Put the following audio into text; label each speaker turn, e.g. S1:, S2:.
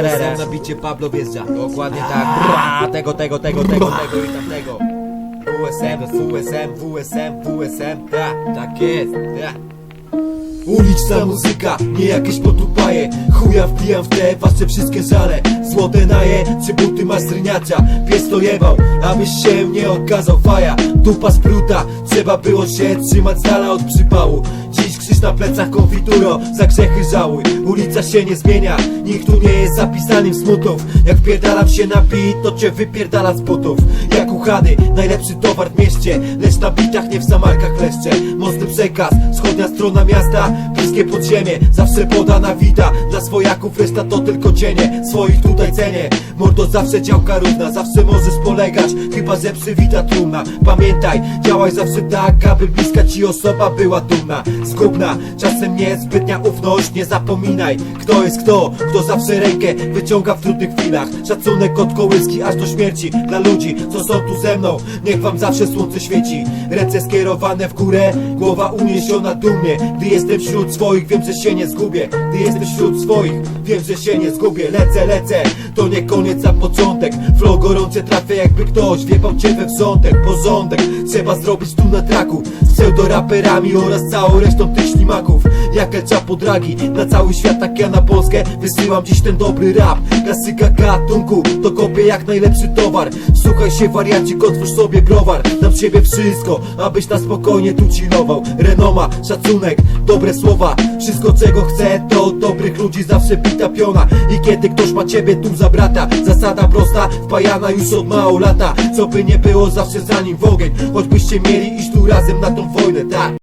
S1: Sam na bicie Pablo wjeżdża Dokładnie tak. Bra, Tego, tego, tego, tego, tego i tamtego. WSM, WSM, WSM, WSM Tak, tak jest. Tak. Uliczna muzyka, nie jakieś potupaje. Chuja wbijam w te wasze wszystkie żale. Złote naje, czy buty masz zryniacza Pies to jebał, abyś się nie okazał faja. Dupa spruta, trzeba było się trzymać z dala od przypału krzyż na plecach konfituro, za grzechy żałuj. Ulica się nie zmienia, nikt tu nie jest zapisany w smutów. Jak wpierdalam się na bit, to cię wypierdala z butów. Jak uchady, najlepszy towar w mieście Lecz na bitach, nie w samarkach kleszcze. Mocny przekaz, wschodnia strona miasta Bliskie podziemie, zawsze podana wita. Dla swojaków reszta to tylko cienie Swoich tutaj cenię. Mordo zawsze działka równa, zawsze możesz polegać. Chyba że przywita trumna. Pamiętaj, działaj zawsze tak, aby bliska ci osoba była dumna. Zgubna, czasem niezbytnia ufność Nie zapominaj, kto jest kto. Kto zawsze rękę wyciąga w trudnych chwilach. Szacunek od kołyski aż do śmierci. Dla ludzi, co są tu ze mną Niech wam zawsze słońce świeci. Ręce skierowane w górę Głowa uniesiona dumnie Gdy jestem wśród swoich, wiem, że się nie zgubię. Gdy jestem wśród swoich, wiem, że się nie zgubię. Lecę, lecę, to nie koniec, a początek. Flow gorące trafia jakby ktoś Wiepał cię we wrzątek, porządek Trzeba zrobić tu na traku. Z pseudoraperami oraz całą resztą tych ślimaków. Jak El Chapo Dragi Na cały świat, tak ja na Polskę Wysyłam dziś ten dobry rap. Klasyka gatunku, to kopię jak najlepszy towar Słuchaj się wariacik, otwórz sobie browar. Dam z siebie wszystko, abyś na spokojnie tu chillował. Renoma, szacunek, dobre słowa. Wszystko czego chcę to dobrych ludzi zawsze bita piona. I kiedy ktoś ma ciebie tu za brata Zasada prosta, wpajana już od mało lata. Co by nie było zawsze za nim w ogień. Choćbyście mieli iść tu razem na tą wojnę, tak